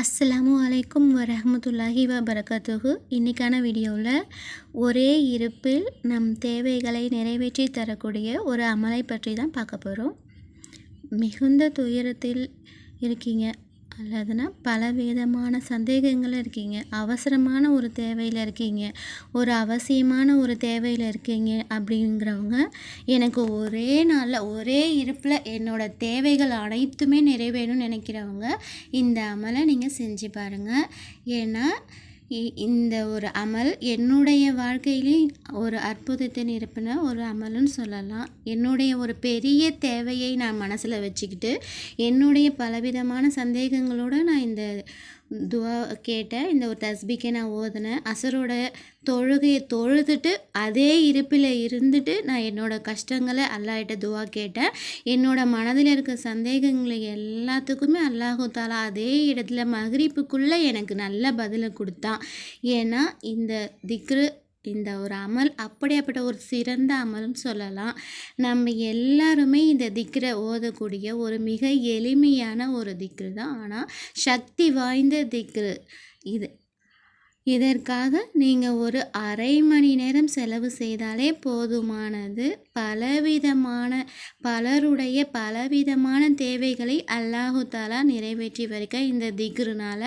அஸ்ஸலாமு அலைக்கும் வரஹமத்துல்லாஹி வபரகத்துகு இன்றைக்கான வீடியோவில் ஒரே இருப்பில் நம் தேவைகளை நிறைவேற்றி தரக்கூடிய ஒரு அமலை பற்றி தான் பார்க்க போகிறோம் மிகுந்த துயரத்தில் இருக்கீங்க. அல்லதுனா பலவிதமான சந்தேகங்கள் இருக்கீங்க. அவசரமான ஒரு தேவையில் இருக்கீங்க. ஒரு அவசியமான ஒரு தேவையில் இருக்கீங்க அப்படிங்கிறவங்க எனக்கு ஒரே நாளில் ஒரே இருப்பில் என்னோடய தேவைகள் அனைத்துமே நிறைவேணும்னு நினைக்கிறவங்க இந்த அமலை நீங்கள் செஞ்சு பாருங்கள் ஏன்னா இந்த ஒரு அமல் என்னுடைய வாழ்க்கையிலே ஒரு அற்புதத்தை நிரப்பின ஒரு அமல்னு சொல்லலாம். என்னுடைய ஒரு பெரிய தேவையை நான் மனசில் வச்சுக்கிட்டு என்னுடைய பலவிதமான சந்தேகங்களோடு நான் இந்த துவா கேட்டேன். இந்த ஒரு தஸ்பிக்கை நான் ஓதினேன். அசரோட தொழுகையை தொழுதுட்டு அதே இருப்பில் இருந்துட்டு நான் என்னோடய கஷ்டங்களை அல்லாஹ்கிட்ட துவா கேட்டேன். என்னோடய மனதில் இருக்க சந்தேகங்களை எல்லாத்துக்குமே அல்லாஹு தாலா அதே இடத்துல மகிரிப்புக்குள்ளே எனக்கு நல்ல பதிலை கொடுத்தான். ஏன்னா இந்த திக்ரு இந்த ஒரு அமல் அப்படியாப்பட்ட ஒரு சிறந்த அமல்னு சொல்லலாம். நம்ம எல்லாருமே இந்த திக்ரை ஓதக்கூடிய ஒரு மிக எளிமையான ஒரு திக்ரு தான். ஆனால் சக்தி வாய்ந்த திக்ரு இது. இதற்காக நீங்கள் ஒரு அரை மணி நேரம் செலவு செய்தாலே போதுமானது. பலவிதமான பலருடைய பலவிதமான தேவைகளை அல்லாஹு தாலா நிறைவேற்றி வருக. இந்த திக்ருனால்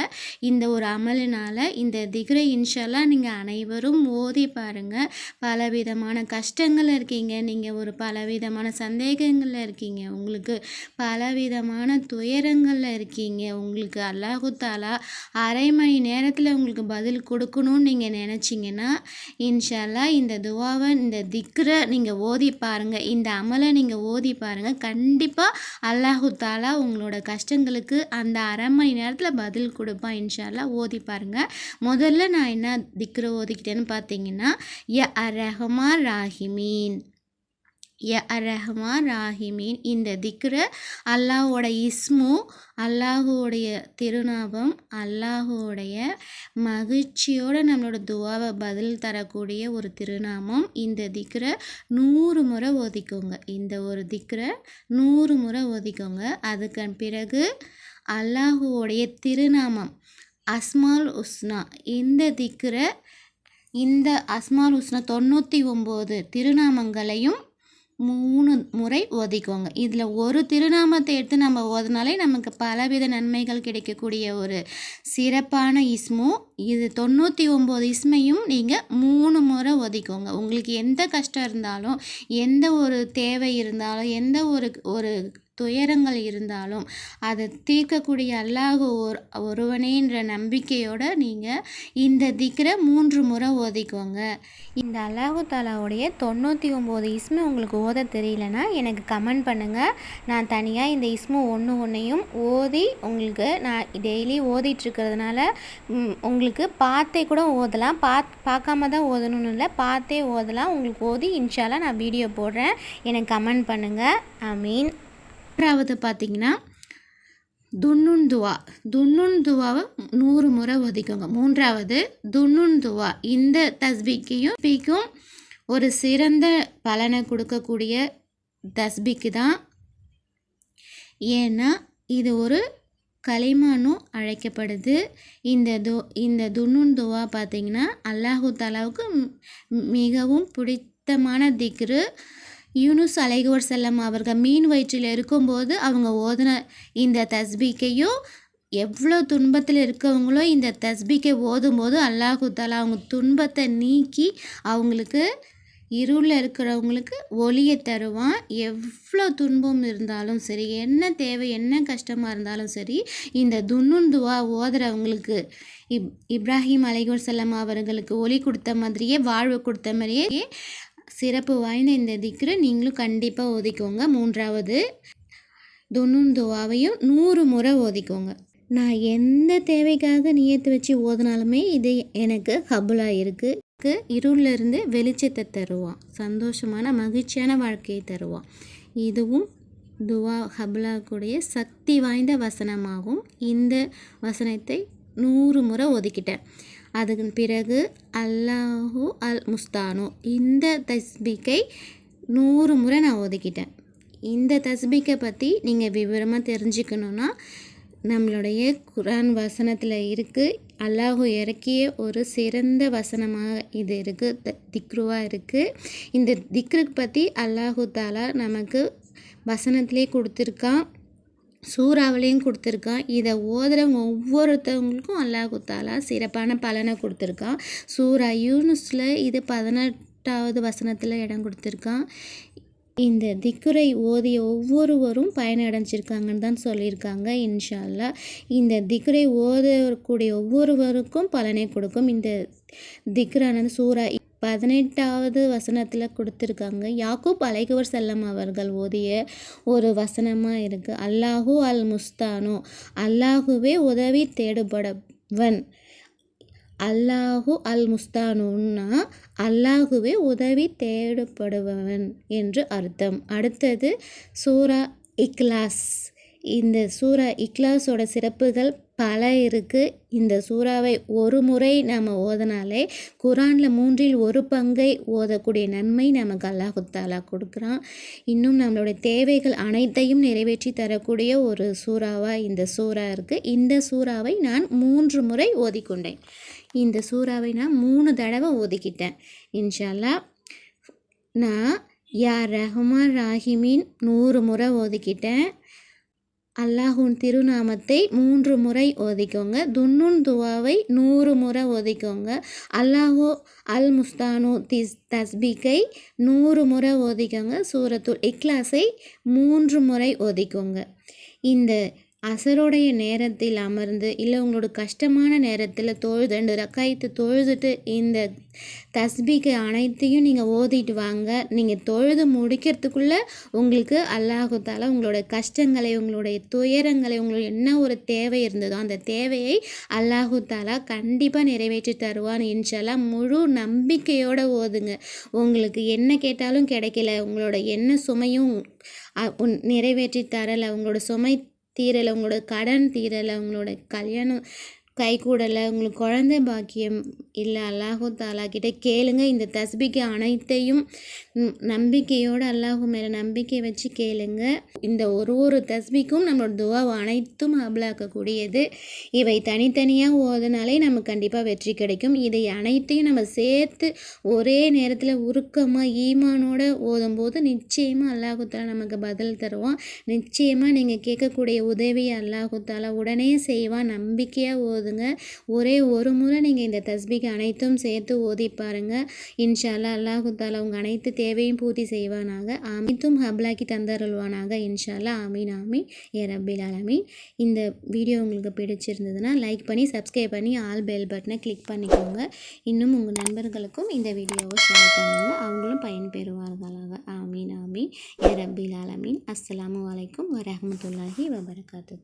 இந்த ஒரு அமலினால் இந்த திக்ரை இன்ஷால்லா நீங்கள் அனைவரும் ஓதி பாருங்கள் பலவிதமான கஷ்டங்கள் இருக்கீங்க. நீங்கள் ஒரு பலவிதமான சந்தேகங்களில் இருக்கீங்க. உங்களுக்கு பலவிதமான துயரங்களில் இருக்கீங்க. உங்களுக்கு அல்லாஹு தாலா அரை மணி நேரத்தில் உங்களுக்கு பதில் கொடுக்கணும்னு நீங்கள் நினச்சிங்கன்னா இன்ஷால்லா இந்த துவாவை இந்த திக்ரை நீங்கள் ஓதி பாருங்கள் இந்த அமலை நீங்கள் ஓதி பாருங்கள் கண்டிப்பாக அல்லாஹு தாலா உங்களோட கஷ்டங்களுக்கு அந்த அரை மணி நேரத்தில் பதில் கொடுப்பான். இன்ஷால்லா ஓதி பாருங்கள் முதல்ல நான் என்ன திக்ரை ஓதிக்கிட்டேன்னு பார்த்தீங்கன்னா ய அரஹமா ராஹிமீன். ய அரஹமா ராஹிமீன். இந்த திக்ரை அல்லாஹோட இஸ்மு அல்லாஹுடைய திருநாமம் அல்லாஹுடைய மகிழ்ச்சியோட நம்மளோட துவாவை பதில் தரக்கூடிய ஒரு திருநாமம். இந்த திக்ரை நூறு முறை ஒதுக்கோங்க இந்த ஒரு திக்ரை நூறு முறை ஒதுக்கோங்க அதுக்கு பிறகு அல்லாஹுவோடைய திருநாமம் அஸ்மால் உஸ்னா. இந்த திக்ரை இந்த அஸ்மால் உஸ்னா தொண்ணூற்றி ஒம்பது திருநாமங்களையும் மூணு முறை ஓதிக்கோங்க. இதில் ஒரு திருநாமத்தை எடுத்து நம்ம ஓதினாலே நமக்கு பலவித நன்மைகள் கிடைக்கக்கூடிய ஒரு சிறப்பான இஸ்மு. இது தொண்ணூற்றி ஒம்பது இஸ்மையும் நீங்கள் மூணு முறை ஒதிக்கோங்க உங்களுக்கு எந்த கஷ்டம் இருந்தாலும் எந்த ஒரு தேவை இருந்தாலும் எந்த ஒரு ஒரு துயரங்கள் இருந்தாலும் அதை தீர்க்கக்கூடிய அல்லாஹ் ஒரு ஒருவனேன்ற நம்பிக்கையோடு நீங்கள் இந்த திக்ரை மூன்று முறை ஓதிக்கோங்க. இந்த அல்லாஹு தாலாவுடைய தொண்ணூற்றி ஒம்பது இஸ்மு உங்களுக்கு ஓத தெரியலனா எனக்கு கமெண்ட் பண்ணுங்கள் நான் தனியாக இந்த இஸ்மு ஒன்று ஒன்றையும் ஓதி உங்களுக்கு நான் டெய்லி ஓதிட்டுருக்கிறதுனால உங்களுக்கு பார்த்தே கூட ஓதலாம். பாத் பார்க்காம தான் ஓதணும்னு இல்லை. பார்த்தே ஓதலாம். உங்களுக்கு ஓதி இன்ஷாலாக நான் வீடியோ போடுறேன். எனக்கு கமெண்ட் பண்ணுங்கள் ஐ மீன் மூன்றாவது பார்த்தீங்கன்னா துன்னுன் துவா நூறு முறை ஒதுக்குங்க. மூன்றாவது துன்னுன் துவா இந்த தஸ்பிக்கையும் பிக்கும் ஒரு சிறந்த பலனை கொடுக்கக்கூடிய தஸ்பிக்கு தான் ஏன்னா இது ஒரு களிமானும் அழைக்கப்படுது. இந்த து இந்த துன்னுன் துவா அல்லாஹு தாலாவுக்கு மிகவும் பிடித்தமான திக்ரு. யூனுஸ் அலைகுவர் செல்லம் அவர்கள் மீன் வயிற்றில் இருக்கும்போது அவங்க ஓதின இந்த தஸ்பிக்கையும் எவ்வளோ துன்பத்தில் இருக்கவங்களோ இந்த தஸ்பிக்கை ஓதும்போது அல்லாஹு தாலா அவங்க துன்பத்தை நீக்கி அவங்களுக்கு இருளில் இருக்கிறவங்களுக்கு ஒளியை தருவான். எவ்வளோ துன்பம் இருந்தாலும் சரி என்ன தேவை என்ன கஷ்டமாக இருந்தாலும் சரி இந்த துன்னுன் ஓதுறவங்களுக்கு இப் இப்ராஹிம் அலைகுர் செல்லம் அவர்களுக்கு ஒளி கொடுத்த மாதிரியே வாழ்வு கொடுத்த மாதிரியே சிறப்பு வாய்ந்த இந்த திக்ரை நீங்களும் கண்டிப்பாக ஓதிக்கோங்க. மூன்றாவது துன்னுன் துவாவையும் நூறு முறை ஓதிக்கோங்க. நான் எந்த தேவைக்காக நியத்து வச்சு ஓதினாலுமே இது எனக்கு ஹபுலாக இருக்குது இருளிலிருந்து வெளிச்சத்தை தருவான். சந்தோஷமான மகிழ்ச்சியான வாழ்க்கையை தருவான். இதுவும் துவா ஹபுலாக்குடைய சக்தி வாய்ந்த வசனமாகும். இந்த வசனத்தை நூறு முறை ஒதுக்கிட்டேன் அதுக்கு பிறகு அல்லாஹு அல் முஸ்தானு இந்த தஸ்பிக்கை நூறு முறை நான் ஒதுக்கிட்டேன். இந்த தஸ்பிக்கை பற்றி நீங்கள் விவரமாக தெரிஞ்சுக்கணுன்னா நம்மளுடைய குரான் வசனத்தில் இருக்குது அல்லாஹு இறக்கிய ஒரு சிறந்த வசனமாக இது இருக்குது திக்ருவாக இருக்குது இந்த திக்ருக்கு பற்றி அல்லாஹு தாலா நமக்கு வசனத்திலே கொடுத்துருக்கான். சூறாவளியும் கொடுத்துருக்கான் இதை ஓதுறவங்க ஒவ்வொருத்தவங்களுக்கும் அல்லாஹ் குத்தாலா சிறப்பான பலனை கொடுத்துருக்கான் சூரா யூனுஸில் இது பதினெட்டாவது வசனத்தில் இடம் கொடுத்துருக்கான் இந்த திக்குரை ஓதிய ஒவ்வொருவரும் பயனடைஞ்சிருக்காங்கன்னு தான் சொல்லியிருக்காங்க. இன்ஷால்லா இந்த திக்குரை ஓதக்கூடிய ஒவ்வொருவருக்கும் பலனை கொடுக்கும். இந்த திக்ரானது சூரா பதினெட்டாவது வசனத்தில் கொடுத்துருக்காங்க. யாக்கூப் அலைகுவர் செல்லம் அவர்கள் ஓதிய ஒரு வசனமாக இருக்குது அல்லாஹூ அல் முஸ்தானோ அல்லாஹுவே உதவி தேடுபடவன் அல்லாஹு அல் முஸ்தானுன்னா அல்லாஹுவே உதவி தேடப்படுபவன் என்று அர்த்தம். அடுத்தது சூரா இக்லாஸ். இந்த சூரா இக்லாஸோட சிறப்புகள் பல இருக்குது இந்த சூறாவை ஒரு முறை நம்ம ஓதனாலே குரானில் மூன்றில் ஒரு பங்கை ஓதக்கூடிய நன்மை நமக்கு அல்லாஹுத்தாலா கொடுக்குறான். இன்னும் நம்மளுடைய தேவைகள் அனைத்தையும் நிறைவேற்றி தரக்கூடிய ஒரு சூறாவாக இந்த சூறா இருக்குது இந்த சூறாவை நான் மூன்று முறை ஓதிக்கொண்டேன். இந்த சூறாவை நான் மூணு தடவை ஓதிக்கிட்டேன். இன்ஷால்லா நான் யார் ரஹ்மான் ராஹிமின் நூறு முறை ஓதிக்கிட்டேன். அல்லாஹூன் திருநாமத்தை மூன்று முறை ஓதிக்கோங்க. துன்னுன் துவாவை நூறு முறை ஓதிக்கோங்க. அல்லாஹு அல் முஸ்தானு திஸ் தஸ்பிக்கை நூறு முறை ஓதிக்கோங்க. சூரத்துல் இக்லாஸை மூன்று முறை ஓதிக்கோங்க. இந்த அசருடைய நேரத்தில் அமர்ந்து இல்லை உங்களோட கஷ்டமான நேரத்தில் தொழுது ரெண்டு ரக்காயத்து தொழுதுட்டு இந்த தஸ்பிகை அனைத்தையும் நீங்கள் ஓதிட்டு வாங்க. நீங்கள் தொழுது முடிக்கிறதுக்குள்ளே உங்களுக்கு அல்லாஹுத்தால உங்களோட கஷ்டங்களை உங்களுடைய துயரங்களை உங்களோட என்ன ஒரு தேவை இருந்ததோ அந்த தேவையை அல்லாஹுத்தாலா கண்டிப்பாக நிறைவேற்றி தருவான். இன்ஷால்லாம் முழு நம்பிக்கையோடு ஓதுங்க. உங்களுக்கு என்ன கேட்டாலும் கிடைக்கல. உங்களோட என்ன சுமையும் நிறைவேற்றி தரலை. உங்களோட சுமை தீரலை உங்களோட கடன் தீரலை உங்களோட கல்யாணம் கைகூடலை உங்களுக்கு குழந்தை பாக்கியம் இல்லை அல்லாஹு தாலா கிட்ட கேளுங்க. இந்த தஸ்பிக்கு அனைத்தையும் நம்பிக்கையோடு அல்லாஹு மேலே நம்பிக்கை வச்சு கேளுங்க. இந்த ஒரு ஒரு தஸ்பிக்கும் நம்மளோட துவாவை அனைத்தும் அபலாக்கக்கூடியது. இவை தனித்தனியாக ஓதுனாலே நமக்கு கண்டிப்பாக வெற்றி கிடைக்கும். இதை அனைத்தையும் நம்ம சேர்த்து ஒரே நேரத்தில் உருக்கமாக ஈமானோடு ஓதும்போது நிச்சயமாக அல்லாஹு தாலா நமக்கு பதில் தருவான். நிச்சயமாக நீங்கள் கேட்கக்கூடிய உதவியை அல்லாஹு தாலா உடனே செய்வான். நம்பிக்கையாக போதுங்க ஒரே ஒரு முறை நீங்கள் இந்த தஸ்பிக்கு அனைத்தும் சேர்த்து ஓதி பாருங்கள் இன்ஷால்லா அல்லாஹுத்தால உங்கள் அனைத்து தேவையும் பூர்த்தி செய்வானாக. அனைத்தும் ஹப்லாக்கி தந்தருள்வானாக. இன்ஷால்லா ஆமீன் ஆமீன். ஏ ரபில் ஆலமீன். இந்த வீடியோ உங்களுக்கு பிடிச்சிருந்ததுன்னா லைக் பண்ணி சப்ஸ்கிரைப் பண்ணி ஆல் பெல் பட்டனை கிளிக் பண்ணிக்கோங்க. இன்னும் உங்கள் நண்பர்களுக்கும் இந்த வீடியோவை ஷேர் பண்ணுங்கள் அவங்களும் பயன்பெறுவார்களாக. ஆமீன் ஆமீன். ஏ ரபில் ஆலமீன். அஸ்லாம் அலைக்கும் வரமத்துல்லாஹி வபரகாத்து